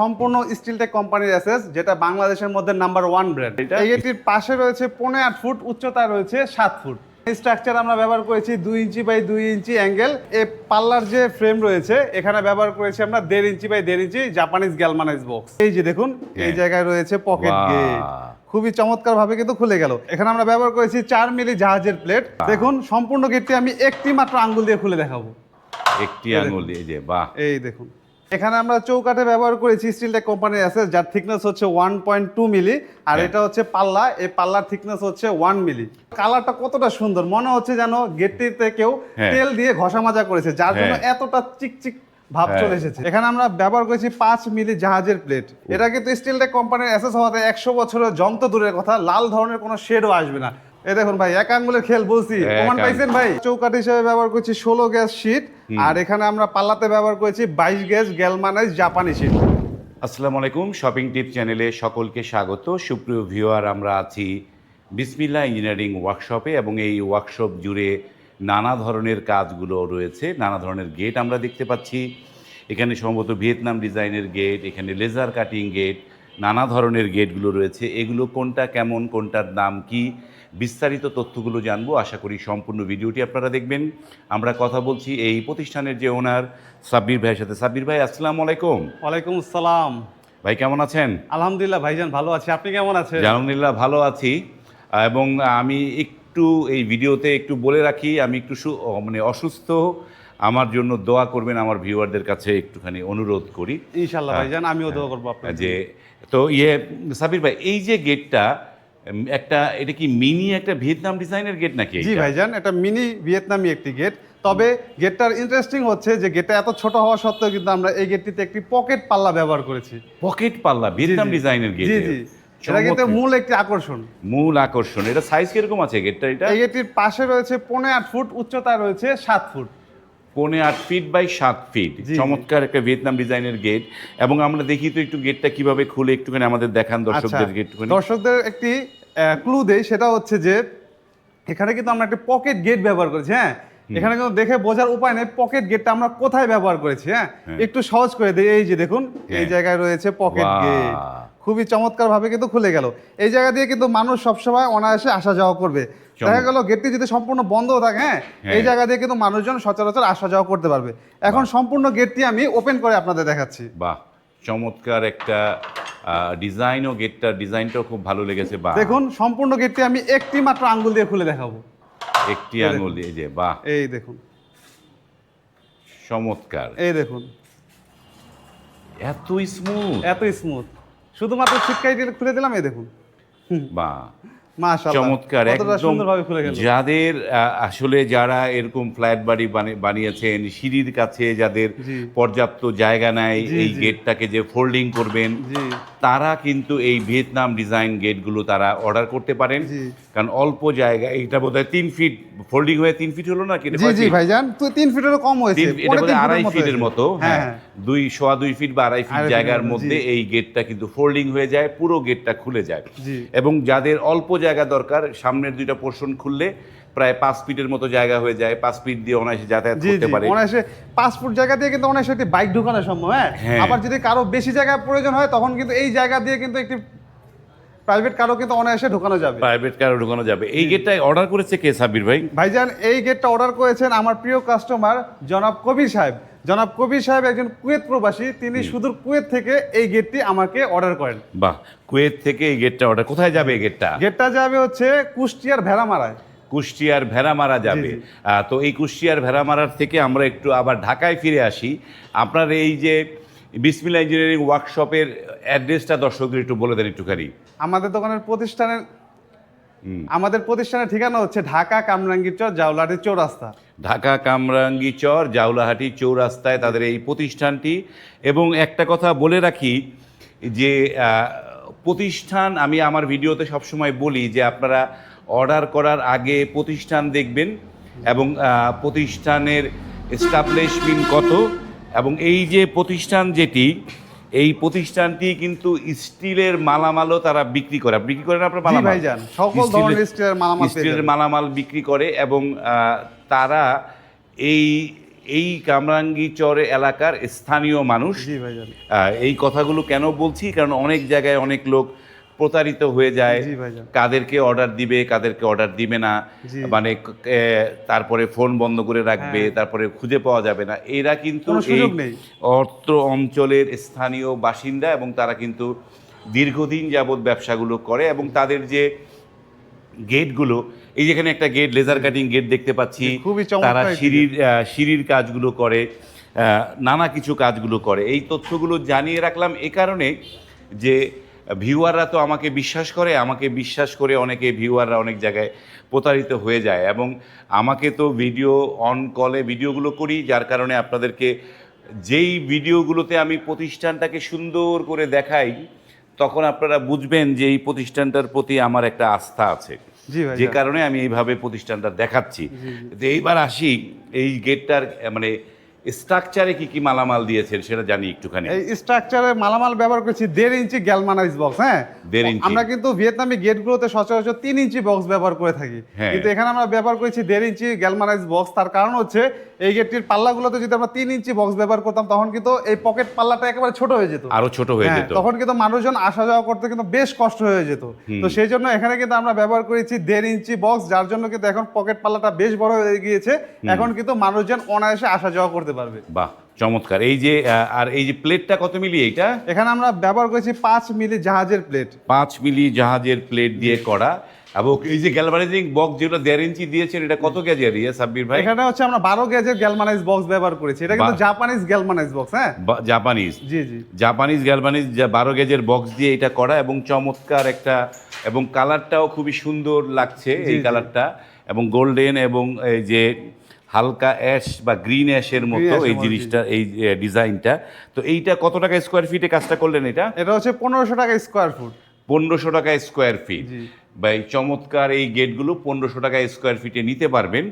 সম্পূর্ণ স্টিলটেক কোম্পানির অ্যাসেস যেটা বাংলাদেশের মধ্যে নাম্বার ওয়ান ব্র্যান্ড এটির পাশে রয়েছে পনেরো আট ফুট উচ্চতা রয়েছে সাত ফুট। স্ট্রাকচার আমরা ব্যবহার করেছি দুই ইঞ্চি বাই দুই ইঞ্চি অ্যাঙ্গেল এ পাল্লার যে ফ্রেম রয়েছে এখানে ব্যবহার করেছি আমরা দেড় ইঞ্চি বাই দেড় ইঞ্চি জাপানিজ গ্যালমানাইজ বক্স এই যে দেখুন এই হ্যাঁ। জায়গায় রয়েছে পকেট। গেট খুবই চমৎকার ভাবে কিন্তু খুলে গেল। এখানে আমরা ব্যবহার করেছি চার মিলি জাহাজের প্লেট দেখুন সম্পূর্ণ গেটটি আমি একটি মাত্র আঙ্গুল দিয়ে খুলে দেখাবো। একটি আঙুল এই যে বাহ। এই দেখুন। এখানে আমরা চৌকাঠে ব্যবহার করেছি স্টিলটেক কোম্পানির আছে যার থিকনেস হচ্ছে ওয়ান পয়েন্ট টু মিলি আর হ্যাঁ। এটা হচ্ছে পাল্লা এই পাল্লার থিকনেস হচ্ছে ওয়ান মিলি কালারটা কতটা সুন্দর মনে হচ্ছে যেন গেটটিতে কেউ হ্যাঁ। তেল দিয়ে ঘষা মাজা করেছে যার জন্য হ্যাঁ। এতটা চিকচিক ভাব। চলে এসেছে এখানে আমরা ব্যবহার করেছি পাঁচ মিলি জাহাজের প্লেট এটা কিন্তু স্টিলটেক কোম্পানির অ্যাসেস হওয়াতে একশো বছরের যন্ত্র দূরের কথা লাল ধরনের কোনো শেডও আসবে না এই দেখুন ভাই এক আঙ্গুলের খেল বলছি। প্রমাণ পাইছেন ভাই? চৌকাঠ হিসেবে ব্যবহার করছি ষোলো গ্যাস শীট আর এখানে আমরা পাল্লাতে ব্যবহার করেছি বাইশ গ্যাস গ্যালমানাইজ জাপানি শীট আসসালামু আলাইকুম শপিং টিপ চ্যানেলে সকলকে স্বাগত। সুপ্রিয় ভিউয়ার আমরা আছি বিসমিল্লা ইঞ্জিনিয়ারিং ওয়ার্কশপে এবং এই ওয়ার্কশপ জুড়ে নানা ধরনের কাজগুলো রয়েছে নানা ধরনের গেট আমরা দেখতে পাচ্ছি। এখানে সম্ভবত ভিয়েতনাম ডিজাইনের গেট এখানে লেজার কাটিং গেট নানা ধরনের গেটগুলো রয়েছে। এগুলো কোনটা কেমন কোনটার দাম কি বিস্তারিত তথ্যগুলো জানব। আশা করি সম্পূর্ণ ভিডিওটি আপনারা দেখবেন। আমরা কথা বলছি এই প্রতিষ্ঠানের যে ওনার সাব্বির ভাইয়ের সাথে। সাব্বির ভাই আসসালামু আলাইকুম। ওয়ালাইকুম আসসালাম। ভাই কেমন আছেন? আলহামদুলিল্লাহ ভাইজান ভালো আছি। আপনি কেমন আছেন? আলহামদুলিল্লাহ ভালো আছি। এবং আমি একটু এই ভিডিওতে একটু বলে রাখি আমি একটু মানে অসুস্থ। আমার জন্য দোয়া করবেন আমার ভিউয়ারদের কাছে একটুখানি অনুরোধ করি। ইনশাল্লাহ ভাইজান আমিও দোয়া করব আপনার যে তো ইয়ে সাবির ভাই এই যে গেটটা একটা এটা কি মিনি একটা ভিয়েতনাম ডিজাইনের গেট নাকি জি ভাইজান এটা মিনি ভিয়েতনামি একটি গেট। তবে গেটটার ইন্টারেস্টিং হচ্ছে যে গেটটা এত ছোট হওয়া সত্ত্বেও কিন্তু আমরা এই গেটটিতে একটি পকেট পাল্লা ব্যবহার করেছি। পকেট পাল্লা ভিয়েতনাম। ডিজাইনের গেট জি জি। এটা কিন্তু মূল একটি আকর্ষণ। মূল আকর্ষণ। এটা সাইজ কীরকম আছে গেটটা এটা? এই গেটটির পাশে রয়েছে পনেরো আট ফুট উচ্চতা রয়েছে সাত ফুট। পৌনে আট ফিট বাই সাত ফিট। চমৎকার একটা ভিয়েতনাম ডিজাইনের গেট এবং আমরা দেখি তো একটু গেটটা কীভাবে খুলে একটুখানি আমাদের দেখান আচ্ছা দর্শকদের একটুখানি দর্শকদের একটি ক্লু দেই সেটা হচ্ছে যে এখানে কিন্তু আমরা একটা পকেট গেট ব্যবহার করেছি হ্যাঁ? এখানে কিন্তু দেখে বোঝার উপায় নেই পকেট গেটটা আমরা কোথায় ব্যবহার করেছি হ্যাঁ? হ্যাঁ। একটু সহজ করে দিই এই যে দেখুন এই হ্যাঁ। জায়গায় রয়েছে পকেট গেট খুবই চমৎকার ভাবে কিন্তু খুলে গেল। এই জায়গা দিয়ে কিন্তু মানুষ সবসময় অনায়াসে আসা যাওয়া করবে। দেখা গেল গেটটি যদি সম্পূর্ণ বন্ধ থাকে হ্যাঁ হ্যাঁ। এই জায়গা দিয়ে কিন্তু মানুষজন সচরাচর আসা যাওয়া করতে পারবে। এখন সম্পূর্ণ গেটটি আমি ওপেন করে আপনাদের দেখাচ্ছি। বাহ চমৎকার একটা ডিজাইনও গেটটার ডিজাইনটাও খুব ভালো লেগেছে বাহ। দেখুন সম্পূর্ণ গেটটি আমি একটি মাত্র আঙ্গুল দিয়ে খুলে দেখাবো। একটি আঙ্গুল দিয়ে যে বাহ। এই দেখুন। চমৎকার। এই দেখুন। এত স্মুথ এত স্মুথ শুধুমাত্র ছিটকাই দিয়ে খুলে দিলাম এই দেখুন। মাশাআল্লাহ চমৎকার একদম যাদের আসলে যারা এরকম ফ্ল্যাট বাড়ি বানিয়েছেন সিঁড়ির কাছে যাদের পর্যাপ্ত জায়গা নাই এই গেটটাকে যে ফোল্ডিং করবেন তারা কিন্তু এই ভিয়েতনাম ডিজাইন গেটগুলো তারা অর্ডার করতে পারেন। কারণ অল্প জায়গা এটা বোধহয় তিন ফিট ফোল্ডিং হয়ে তিন ফিট হলো না কি? জি? ভাইজান তিন ফিটেরও কম হয়েছে এটা বোধহয় আড়াই ফিটের মতো। হ্যাঁ হ্যাঁ দুই সোয়া দুই ফিট বা আড়াই ফিট জায়গার মধ্যে, মধ্যে এই গেটটা কিন্তু ফোল্ডিং হয়ে যায় পুরো গেটটা খুলে যায়। এবং যাদের অল্প জায়গা দরকার সামনের দুইটা পোর্শন খুললে প্রায় পাঁচ ফিটের মতো জায়গা হয়ে যায় পাঁচ ফিট দিয়ে অনায়াসে যাতায়াত করতে পারে। অনায়াসে পাঁচ ফুট জায়গা দিয়ে কিন্তু অনায়াসে একটি বাইক ঢুকানো সম্ভব হ্যাঁ? হ্যাঁ। আবার যদি কারও বেশি জায়গা প্রয়োজন হয় তখন কিন্তু এই জায়গা দিয়ে কিন্তু একটি প্রাইভেট কারও কিন্তু অনায়াসে ঢুকানো যাবে। প্রাইভেট কারও ঢুকানো যাবে। এই গেটটাই অর্ডার করেছে কে সাব্বির ভাই? ভাইজান এই গেটটা অর্ডার করেছেন আমার প্রিয় কাস্টমার জনাব কবির সাহেব। জনাব কবির সাহেব একজন কুয়েত প্রবাসী তিনি সুদূর কুয়েত থেকে এই গেটটি আমাকে অর্ডার করেন। বাহ কুয়েত থেকে এই গেটটা অর্ডার কোথায় যাবে এই গেটটা? গেটটা যাবে হচ্ছে কুষ্টিয়ার ভেড়ামারায়। কুষ্টিয়ার ভেড়ামারা যাবে। তো এই কুষ্টিয়ার ভেড়ামারার থেকে আমরা একটু আবার ঢাকায় ফিরে আসি। আপনার এই যে বিসমিল্লা ইঞ্জিনিয়ারিং ওয়ার্কশপের অ্যাড্রেসটা দর্শকদের একটু বলে দেন একটুখানি। আমাদের দোকানের প্রতিষ্ঠানের। আমাদের প্রতিষ্ঠানের ঠিকানা হচ্ছে ঢাকা কামরাঙ্গীরচর জাউলাহাটি চৌরাস্তা। ঢাকা কামরাঙ্গি চর জাউলাহাটি চৌরাস্তায় তাদের এই প্রতিষ্ঠানটি। এবং একটা কথা বলে রাখি যে প্রতিষ্ঠান আমি আমার ভিডিওতে সবসময় বলি যে আপনারা অর্ডার করার আগে প্রতিষ্ঠান দেখবেন এবং প্রতিষ্ঠানের এস্টাবলিশমেন্ট কত। এবং এই যে প্রতিষ্ঠান যেটি এই প্রতিষ্ঠানটি কিন্তু স্টিলের মালামালও তারা বিক্রি করে। বিক্রি করেন আপনার মালামাল? সকল ধরনের স্টিলের মালামাল স্টিলের মালামাল বিক্রি করে এবং আহ, তারা এই এই কামরাঙ্গি চরে এলাকার স্থানীয় মানুষ। আহ, এই কথাগুলো কেন বলছি? কারণ অনেক জায়গায় অনেক লোক প্রতারিত হয়ে যায়। কাদেরকে অর্ডার দিবে কাদেরকে অর্ডার দিবে না। মানে তারপরে ফোন বন্ধ করে রাখবে হ্যাঁ। তারপরে খুঁজে পাওয়া যাবে না। এরা কিন্তু। অত্র অঞ্চলের স্থানীয় বাসিন্দা এবং তারা কিন্তু দীর্ঘদিন যাবৎ ব্যবসাগুলো করে এবং তাদের যে গেটগুলো এই যেখানে একটা গেট লেজার কাটিং গেট দেখতে পাচ্ছি খুবই তারা সিঁড়ির সিঁড়ির কাজগুলো করে নানা কিছু কাজগুলো করে। এই তথ্যগুলো জানিয়ে রাখলাম এ কারণে যে ভিউয়াররা তো আমাকে বিশ্বাস করে আমাকে বিশ্বাস করে অনেকে ভিউয়াররা অনেক জায়গায় প্রতারিত হয়ে যায় এবং আমাকে তো ভিডিও অন কলে ভিডিওগুলো করি যার কারণে আপনাদেরকে যেই ভিডিওগুলোতে আমি প্রতিষ্ঠানটাকে সুন্দর করে দেখাই তখন আপনারা বুঝবেন যে এই প্রতিষ্ঠানটার প্রতি আমার একটা আস্থা আছে। যে কারণে আমি এইভাবে প্রতিষ্ঠানটা দেখাচ্ছি। তো এইবার আসি এই গেটটার মানে স্ট্রাকচারে কি কি মালামাল দিয়েছেন সেটা জানি একটুখানি। এই স্ট্রাকচারে মালামাল ব্যবহার করেছি দেড় ইঞ্চি গ্যালমানাইজ বক্স হ্যাঁ? দেড় ইঞ্চি। আমরা কিন্তু ভিয়েতনামি গেটগুলোতে সচরাচর তিন ইঞ্চি বক্স ব্যবহার করে থাকি। হ্যাঁ। কিন্তু এখানে আমরা ব্যবহার করেছি দেড় ইঞ্চি গ্যালমানাইজ বক্স তার কারণ হচ্ছে এই গেটটির পাল্লাগুলোতে যদি আমরা তিন ইঞ্চি বক্স ব্যবহার করতাম তখন কিন্তু এই পকেট পাল্লাটা একেবারে ছোট হয়ে যেত। আরও ছোট হয়ে হ্যাঁ, যেত। তখন কিন্তু মানুষজন আসা যাওয়া করতে কিন্তু বেশ কষ্ট হয়ে যেত। তো সেই জন্য এখানে কিন্তু আমরা ব্যবহার করেছি দেড় ইঞ্চি বক্স যার জন্য কিন্তু এখন পকেট পাল্লাটা বেশ বড় হয়ে গিয়েছে। এখন কিন্তু মানুষজন অনায়াসে আসা যাওয়া করতে পারবে। বাহ চমৎকার। এই যে আর এই যে প্লেটটা কত মিলি এইটা? এখানে আমরা ব্যবহার করেছি পাঁচ মিলি জাহাজের প্লেট। পাঁচ মিলি জাহাজের প্লেট দিয়ে করা। এবং এই যে গ্যালভানাইজিং বক্স যেটা দেড় ইঞ্চি দিয়েছেন এটা কত গেজের ইয়ে সাব্বির ভাই? এখানে হচ্ছে আমরা বারো গেজের গ্যালমানাইজ বক্স ব্যবহার করেছি। এটা কিন্তু জাপানিজ গ্যালমানাইজ বক্স হ্যাঁ? জাপানিজ জি জি। জাপানিজ গ্যালভানিজ যা বারো গেজের বক্স দিয়ে এটা করা এবং চমৎকার একটা এবং কালারটাও খুবই সুন্দর লাগছে এই কালারটা এবং গোল্ডেন এবং এই যে হালকা অ্যাশ বা গ্রিন অ্যাশের মতো এই জিনিসটা এই ডিজাইনটা। তো এইটা কত টাকা স্কোয়ার ফিটে কাজটা করলেন এটা? এটা হচ্ছে পনেরোশো টাকা স্কোয়ার ফুট পনেরোশো টাকা স্কোয়ার ফিট বা এই চমৎকার এই গেটগুলো পনেরোশো টাকা স্কোয়ার ফিটে নিতে পারবেন।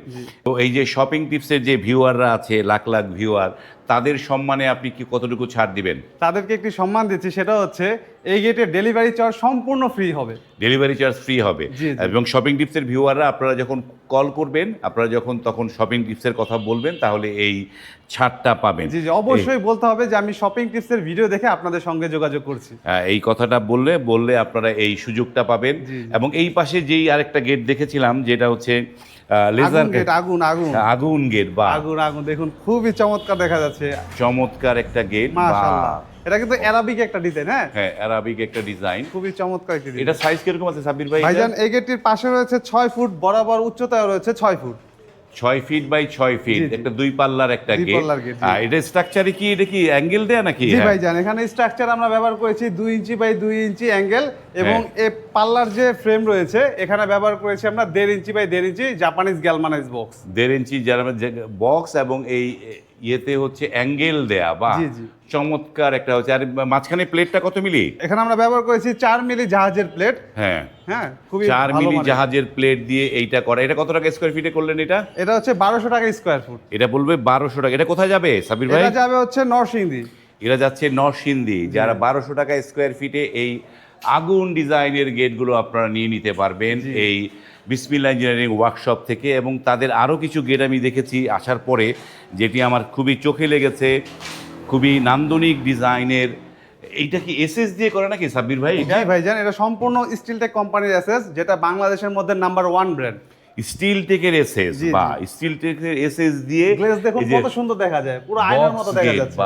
তো এই যে শপিং টিপসের যে ভিউয়াররা আছে লাখ লাখ ভিউয়ার তাদের সম্মানে আপনি কি কতটুকু ছাড় দিবেন? তাদেরকে একটি সম্মান দিচ্ছি সেটা হচ্ছে এই গেটের ডেলিভারি চার্জ সম্পূর্ণ ফ্রি হবে। ডেলিভারি চার্জ ফ্রি হবে। এবং শপিং টিপসের ভিউয়াররা আপনারা যখন কল করবেন আপনারা যখন তখন শপিং টিপসের কথা বলবেন তাহলে এই ছাড়টা পাবেন। জি জি অবশ্যই বলতে হবে যে আমি শপিং টিপসের ভিডিও দেখে আপনাদের সঙ্গে যোগাযোগ করছি। এই কথাটা বললে বললে আপনারা এই সুযোগটা পাবেন। এবং এই পাশে যেই আরেকটা গেট দেখেছিলাম যেটা হচ্ছে লেজার আগুন গেট আগুন আগুন। আগুন গেট বা আগুন আগুন দেখুন খুবই চমৎকার দেখা যাচ্ছে। চমৎকার একটা গেট মাশাআল্লাহ। এটা কিন্তু অ্যারাবিক একটা ডিজাইন হ্যাঁ? হ্যাঁ অ্যারাবিক একটা ডিজাইন খুবই চমৎকার একটি এটা সাইজ কীরকম আছে সাব্বির ভাই? ভাইজান এই গেটটির পাশে রয়েছে ছয় ফুট বরাবর উচ্চতায় রয়েছে ছয় ফুট। ছয় ফিট বাই ছয় ফিট। একটা দুই পাল্লার একটা গেট। এটা স্ট্রাকচারে কি এটা কি অ্যাঙ্গেল দেয়া নাকি জি ভাই জান এখানে স্ট্রাকচার আমরা ব্যবহার করেছি দুই ইঞ্চি বাই দুই ইঞ্চি অ্যাঙ্গেল এবং হ্যাঁ। এ পাল্লার যে ফ্রেম রয়েছে এখানে ব্যবহার করেছি আমরা দেড় ইঞ্চি বাই দেড় ইঞ্চি জাপানিজ গ্যালমানাইজ বক্স দেড় ইঞ্চি বক্স এবং এই ইয়েতে হচ্ছে অ্যাঙ্গেল দেয়া বা। চমৎকার একটা হচ্ছে আর মাঝখানে প্লেটটা কত মিলি? এখানে আমরা ব্যবহার করেছি চার মিলি জাহাজের প্লেট। হ্যাঁ। হ্যাঁ খুবই চার ভালো মিলি মানের। জাহাজের প্লেট দিয়ে এইটা করা। এটা কত টাকা স্কোয়ার ফিটে করলেন এটা? এটা হচ্ছে বারোশো টাকা স্কোয়ার ফুট এটা বলবে বারোশো টাকা। এটা কোথায় যাবে সাবির ভাই? এটা যাবে হচ্ছে নরসিংদী। এরা যাচ্ছে নরসিংদী যারা বারোশো টাকা স্কোয়ার ফিটে এই আগুন ডিজাইনের গেটগুলো আপনারা নিয়ে নিতে পারবেন এই বিসমিল্লা ইঞ্জিনিয়ারিং ওয়ার্কশপ থেকে এবং তাদের আরও কিছু গেট আমি দেখেছি আসার পরে যেটি আমার খুবই চোখে লেগেছে খুবই নান্দনিক ডিজাইনের। এইটা কি এসএস দিয়ে করে নাকি সাব্বির ভাই? এটা জি ভাইজান এটা সম্পূর্ণ স্টিল টেক কোম্পানির অ্যাসেস যেটা বাংলাদেশের মধ্যে নাম্বার ওয়ান ব্র্যান্ড স্টিল টেকের এসএস বা স্টিল টেকের এসএস দিয়ে গ্লেজ দেখুন কত সুন্দর দেখা যায় পুরো আয়নার মতো দেখা যাচ্ছে।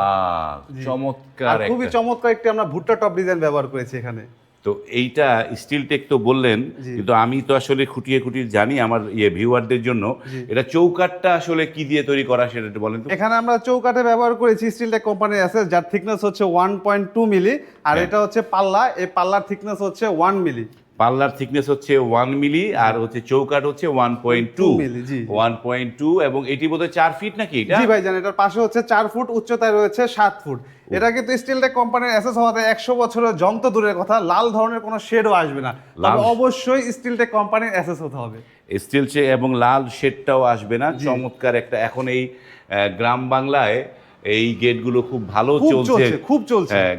জি। চমৎকার আর খুবই। চমৎকার একটি আমরা ভুট্টা টপ ডিজাইন ব্যবহার করেছি এখানে। তো এইটা স্টিল টেক তো বললেন কিন্তু আমি তো আসলে খুঁটিয়ে খুঁটিয়ে জানি আমার ইয়ে ভিউয়ারদের জন্য। এটা চৌকাটটা আসলে কি দিয়ে তৈরি করা সেটা একটু বলেন তো। এখানে আমরা চৌকাটে ব্যবহার করেছি স্টিল টেক কোম্পানির অ্যাসেস যার থিকনেস হচ্ছে ওয়ান পয়েন্ট টু মিলি আর হ্যাঁ। এটা হচ্ছে পাল্লা এই পাল্লার থিকনেস হচ্ছে ওয়ান মিলি পাল্লার থিকনেস হচ্ছে ওয়ান মিলি আর হচ্ছে চৌকাট হচ্ছে ওয়ান পয়েন্ট টু 2 মিলি, জি। ওয়ান পয়েন্ট টু এবং এটি বোধহয় চার ফিট নাকি জি ভাইজান এটার পাশে হচ্ছে চার ফুট উচ্চতায় রয়েছে সাত ফুট। এটা কিন্তু স্টিল টেক কোম্পানির অ্যাসেস হওয়াতে একশো বছরের যন্ত্র দূরের কথা লাল ধরনের কোনো শেডও আসবে না। তবে লাল- অবশ্যই স্টিল টেক কোম্পানির অ্যাসেস হতে হবে। স্টিল এবং লাল শেডটাও আসবে না। চমৎকার একটা এখন এই গ্রাম বাংলায় এই গেটগুলো খুব ভালো চলছে। খুব চলছে। হ্যাঁ,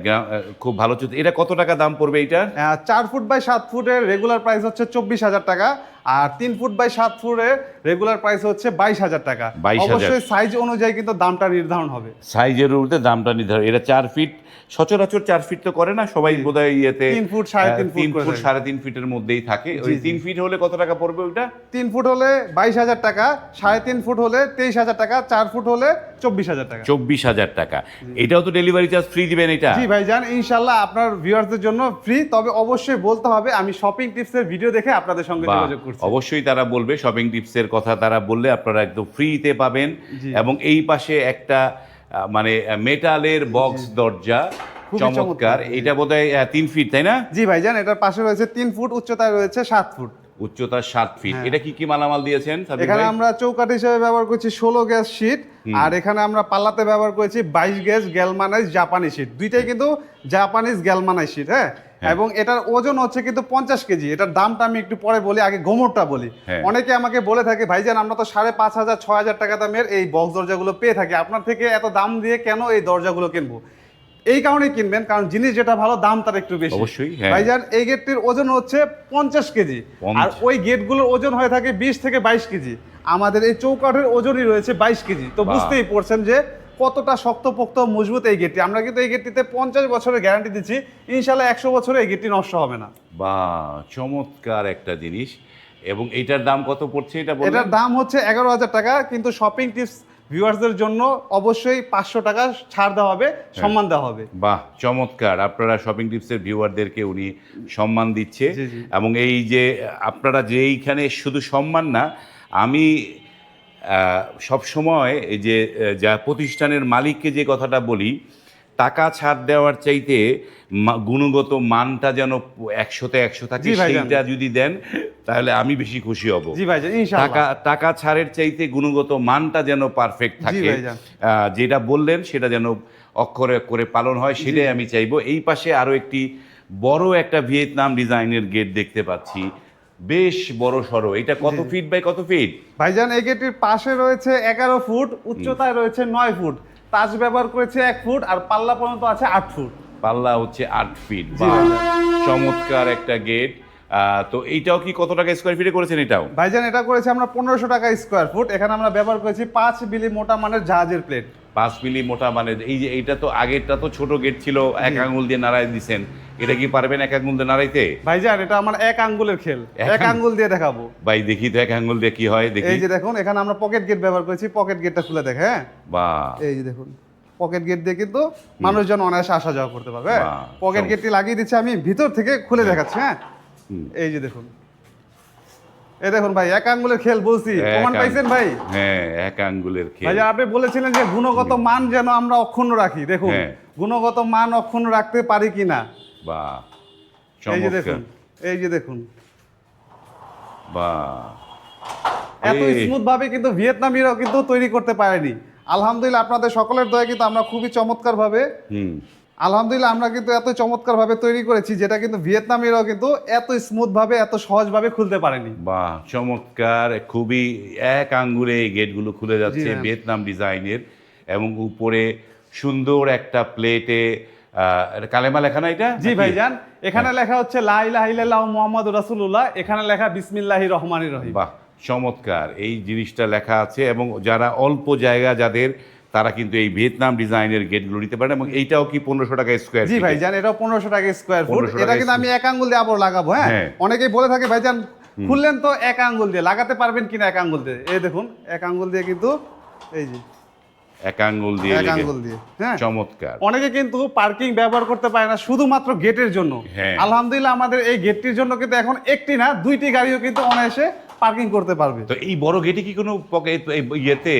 খুব ভালো চলছে। এটা কত টাকা দাম পড়বে এটা চার ফুট বাই সাত ফুটের রেগুলার প্রাইস হচ্ছে চব্বিশ হাজার টাকা। আর তিন ফুট বাই সাত ফুটের রেগুলার প্রাইস হচ্ছে বাইশ হাজার টাকা। অবশ্যই সাইজ অনুযায়ী কিন্তু দামটা নির্ধারণ হবে। সাইজের উপরে দামটা নির্ধারণ। এটা চার ফিট সচরাচর চার ফিট তো করে না সবাই বোধহয় ইয়েতে তিন ফুট, সাড়ে তিন তিন ফুট সাড়ে তিন ফিটের মধ্যেই থাকে। ওই তিন ফিট হলে কত টাকা পড়বে ওইটা? তিন ফুট হলে বাইশ হাজার টাকা সাড়ে তিন ফুট হলে তেইশ হাজার টাকা চার ফুট হলে চব্বিশ হাজার টাকা। চব্বিশ হাজার টাকা। এটাও তো ডেলিভারি চার্জ ফ্রি দিবেন এটা? জি ভাইজান ইনশাল্লাহ আপনার ভিউয়ারদের জন্য ফ্রি তবে অবশ্যই বলতে হবে আমি শপিং টিপসের ভিডিও দেখে আপনাদের সঙ্গে যোগাযোগ করছি। অবশ্যই তারা বলবে শপিং টিপসের কথা তারা বললে আপনারা একদম ফ্রিতে পাবেন। এবং এই পাশে একটা মানে মেটালের বক্স দরজা চমৎকার। এটা বোধহয় তিন ফিট তাই না? জি ভাইজান এটার পাশে রয়েছে তিন ফুট উচ্চতায় রয়েছে সাত ফুট উচ্চতা সাত ফিট হ্যাঁ। এটা কি কি মালামাল দিয়েছেন এখানে আমরা চৌকাঠ হিসেবে ব্যবহার করছি ষোলো গ্যাস শীট আর এখানে আমরা পাল্লাতে ব্যবহার করেছি বাইশ গ্যাস গ্যালমানাইজ জাপানি শীট দুইটাই কিন্তু জাপানিজ গ্যালমানাইজ শীট হ্যাঁ? এবং এটার ওজন হচ্ছে কিন্তু পঞ্চাশ কেজি। এটার দামটা আমি একটু পরে বলি আগে গোমরটা বলি। হ্যাঁ। অনেকে আমাকে বলে থাকে ভাইজান আমরা তো সাড়ে পাঁচ হাজার ছয় হাজার টাকা দামের এই বক্স দরজাগুলো পেয়ে থাকি। আপনার থেকে এত দাম দিয়ে কেন এই দরজাগুলো কিনবো? এই কারণে কিনবেন কারণ জিনিস যেটা ভালো দাম তার একটু বেশি। অবশ্যই, হ্যাঁ। ভাইজান এই গেটটির ওজন হচ্ছে পঞ্চাশ কেজি। আর। ওই গেটগুলোর ওজন হয়ে থাকে বিশ থেকে বাইশ কেজি। আমাদের এই চৌকাঠের ওজনই রয়েছে বাইশ কেজি। তো বুঝতেই পড়ছেন যে কতটা শক্তপোক্ত মজবুত এই গেটটি? আমরা কিন্তু এই গেটটিতে পঞ্চাশ বছরের গ্যারান্টি দিচ্ছি। ইনশাল্লাহ একশো বছরে এই গেটটি নষ্ট হবে না। বা চমৎকার একটা জিনিস। এবং এটার দাম কত পড়ছে এটা এটার দাম হচ্ছে এগারো হাজার টাকা কিন্তু শপিং টিপস ভিউয়ার্সদের জন্য অবশ্যই পাঁচশো টাকা ছাড় দেওয়া হবে। সম্মান দেওয়া হবে। বাহ চমৎকার। আপনারা শপিং টিপসের ভিউয়ারদেরকে উনি সম্মান দিচ্ছে। এবং এই যে আপনারা যে এইখানে শুধু সম্মান না আমি সব সময় এই যে যা প্রতিষ্ঠানের মালিককে যে কথাটা বলি টাকা ছাড় দেওয়ার চাইতে গুণগত মানটা যেন একশোতে একশো থাকে সেইটা যদি দেন তাহলে আমি বেশি খুশি হব। টাকা টাকা ছাড়ের চাইতে গুণগত মানটা যেন পারফেক্ট থাকে। যেটা বললেন সেটা যেন অক্ষরে অক্ষরে পালন হয় সেটাই আমি চাইব। এই পাশে আরও একটি বড় একটা ভিয়েতনাম ডিজাইনের গেট দেখতে পাচ্ছি। বেশ বড় সড়ো। এটা কত ফিট বাই কত ফিট ভাইজান এই গেটটির পাশে রয়েছে এগারো ফুট উচ্চতায় রয়েছে নয় ফুট। তাজ ব্যবহার করেছে এক ফুট আর পাল্লা পর্যন্ত আছে আট ফুট। পাল্লা হচ্ছে আট ফিট। চমৎকার একটা গেট। তো এইটাও কি কত টাকা স্কোয়ার ফিটে করেছেন এটাও? ভাইজান এটা করেছি আমরা পনেরোশো টাকা স্কোয়ার ফুট এখানে আমরা ব্যবহার করেছি পাঁচ বিলি মোটা মানের জাহাজের প্লেট পাঁচ মিলি মোটা মানে এই যে এইটা তো আগেরটা তো ছোট গেট ছিল এক আঙুল দিয়ে নাড়াই দিছেন। এটা কি পারবেন এক আঙুল দিয়ে নাড়াইতে? ভাইজান এটা আমার এক আঙ্গুলের খেল। এক আঙ্গুল? আঙ্গুল দিয়ে দেখাবো। ভাই দেখি তো এক আঙুল দিয়ে কি হয় দেখি। এই যে দেখুন এখানে আমরা পকেট গেট ব্যবহার করেছি পকেট গেটটা খুলে দেখে হ্যাঁ? বা। এই যে দেখুন পকেট গেট দিয়ে কিন্তু মানুষজন অনায়াসে আসা যাওয়া করতে পারবে হ্যাঁ? পকেট চমৎকার। গেটটি লাগিয়ে দিচ্ছি আমি ভিতর থেকে খুলে দেখাচ্ছি হ্যাঁ। এই যে দেখুন। এই দেখুন ভাই এক আঙ্গুলের খেল বলছি। প্রমাণ পাইছেন ভাই? হ্যাঁ এক আঙ্গুলের খেল। ভাই আপনি বলেছিলেন যে গুণগত মান যেন আমরা অক্ষুণ্ণ রাখি। দেখুন হ্যাঁ। গুণগত মান অক্ষুণ্ণ রাখতে পারি কিনা? বা এই যে দেখুন এই যে দেখুন। বা এত স্মুথ ভাবে কিন্তু ভিয়েতনামিরাও কিন্তু তৈরি করতে পারেনি। আলহামদুলিল্লাহ আপনাদের সকলের দয়া কিন্তু আমরা খুবই চমৎকার ভাবে হুম। আলহামদুলিল্লাহ আমরা কিন্তু এত চমৎকার ভাবে তৈরি করেছি যেটা কিন্তু ভিয়েতনামিরাও কিন্তু এত স্মুথ ভাবে এত সহজ ভাবে খুলতে পারেনি। বাহ চমৎকার খুবই এক আঙ্গুলে এই গেটগুলো খুলে যাচ্ছে ভিয়েতনাম ডিজাইনের এবং উপরে সুন্দর একটা প্লেটে কালেমা লেখা না এটা? জি নাকি? ভাইজান এখানে লেখা হচ্ছে লা ইলাহা ইল্লাল্লাহু মুহাম্মাদুর রাসূলুল্লাহ এখানে লেখা বিসমিল্লাহির রহমানির রহিম বাহ চমৎকার এই জিনিসটা লেখা আছে এবং যারা অল্প জায়গা যাদের তারা কিন্তু এই ভিয়েতনাম ডিজাইনের গেটগুলো নিতে পারেন এবং এইটাও কি পনেরোশো টাকা স্কোয়ার জি ভাইজান এটা পনেরোশো টাকা স্কোয়ার ফুট এটা কিন্তু আমি এক আঙ্গুল দিয়ে আবার লাগাবো হ্যাঁ? হ্যাঁ। অনেকেই বলে থাকে ভাইজান খুললেন তো এক আঙ্গুল দিয়ে লাগাতে পারবেন কিনা এক আঙ্গুল দিয়ে? এই দেখুন এক আঙ্গুল দিয়ে কিন্তু এই যে। এক আঙ্গুল দিয়ে এক আঙ্গুল দিয়ে হ্যাঁ? চমৎকার। অনেকে কিন্তু পার্কিং ব্যবহার করতে পারে না শুধুমাত্র গেটের জন্য। হ্যাঁ। আলহামদুলিল্লাহ আমাদের এই গেটটির জন্য কিন্তু এখন একটি না দুইটি গাড়িও কিন্তু অনায়াসে পার্কিং করতে পারবে তো এই বড় গেটে কি কোনো ইয়েতে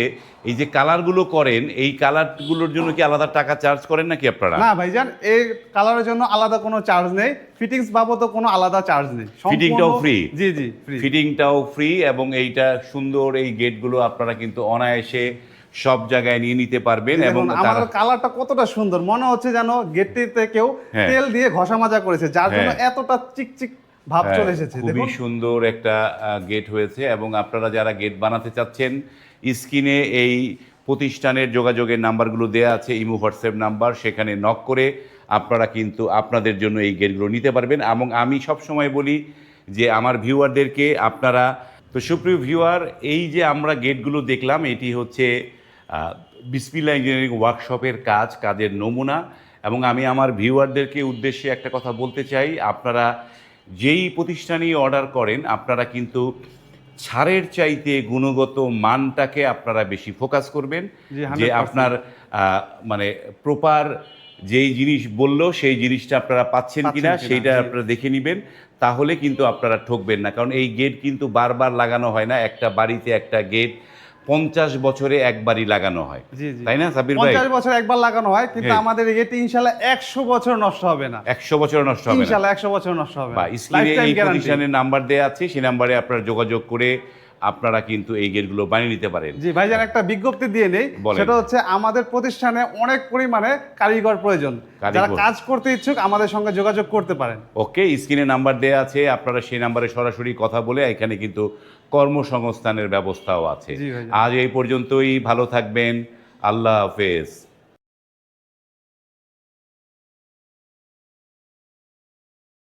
এই যে কালারগুলো করেন এই কালারগুলোর জন্য কি আলাদা টাকা চার্জ করেন নাকি আপনারা না ভাইজান এই কালারের জন্য আলাদা কোনো চার্জ নেই ফিটিংস বাবদও কোনো আলাদা চার্জ নেই Fittingটাও free? জি জি ফ্রি ফিটিংটাও ফ্রি এবং এইটা সুন্দর এই গেটগুলো আপনারা কিন্তু অনায়াসে সব জায়গায় নিয়ে নিতে পারবেন এবং আমার কালারটা কতটা সুন্দর মনে হচ্ছে যেন গেটটিতে কেউ হ্যাঁ। তেল দিয়ে ঘষা মাজা করেছে যার জন্য হ্যাঁ। এতটা চিকচিক ভাব হ্যাঁ, চলে এসেছে খুবই সুন্দর একটা গেট হয়েছে এবং আপনারা যারা গেট বানাতে চাচ্ছেন স্ক্রিনে এই প্রতিষ্ঠানের যোগাযোগের নাম্বারগুলো দেওয়া আছে ইমো হোয়াটসঅ্যাপ নাম্বার সেখানে নক করে আপনারা কিন্তু আপনাদের জন্য এই গেটগুলো নিতে পারবেন। এবং আমি সব সময় বলি যে আমার ভিউয়ারদেরকে আপনারা তো সুপ্রিয় ভিউয়ার এই যে আমরা গেটগুলো দেখলাম এটি হচ্ছে বিসমিল্লা ইঞ্জিনিয়ারিং ওয়ার্কশপের কাজ কাজের নমুনা। এবং আমি আমার ভিউয়ারদেরকে উদ্দেশ্যে একটা কথা বলতে চাই আপনারা যেই প্রতিষ্ঠানেই অর্ডার করেন আপনারা কিন্তু ছাড়ের চাইতে গুণগত মানটাকে আপনারা বেশি ফোকাস করবেন যে আপনার মানে প্রপার যেই জিনিস বলল সেই জিনিসটা আপনারা পাচ্ছেন কিনা, সেইটা আপনারা দেখে নেবেন। তাহলে কিন্তু আপনারা ঠকবেন না। কারণ এই গেট কিন্তু বারবার লাগানো হয় না। একটা বাড়িতে একটা গেট পঞ্চাশ বছরে একবারই লাগানো হয়। তাই না সাবির ভাই? পঞ্চাশ বছর একবার লাগানো হয় কিন্তু। আমাদের এটি ইনশাল্লাহ একশো বছর নষ্ট হবে না। একশো বছর নষ্ট হবে ইনশাল্লাহ একশো বছর নষ্ট হবে বা স্ক্রিনে এই। প্রতিষ্ঠানের নাম্বার দেওয়া আছে সেই নাম্বারে আপনারা যোগাযোগ করে আপনারা কিন্তু এই গেটগুলো বানিয়ে নিতে পারেন। জি ভাইজান একটা বিজ্ঞপ্তি দিয়ে নেই। সেটা হচ্ছে আমাদের প্রতিষ্ঠানে অনেক পরিমাণে কারিগর প্রয়োজন। যারা কাজ করতে ইচ্ছুক আমাদের সঙ্গে যোগাযোগ করতে পারেন। ওকে স্ক্রিনে নাম্বার দেওয়া আছে আপনারা সেই নাম্বারে সরাসরি কথা বলে এখানে কিন্তু কর্মসংস্থানের ব্যবস্থাও আছে। আজ এই পর্যন্তই ভালো থাকবেন। আল্লাহ হাফেজ।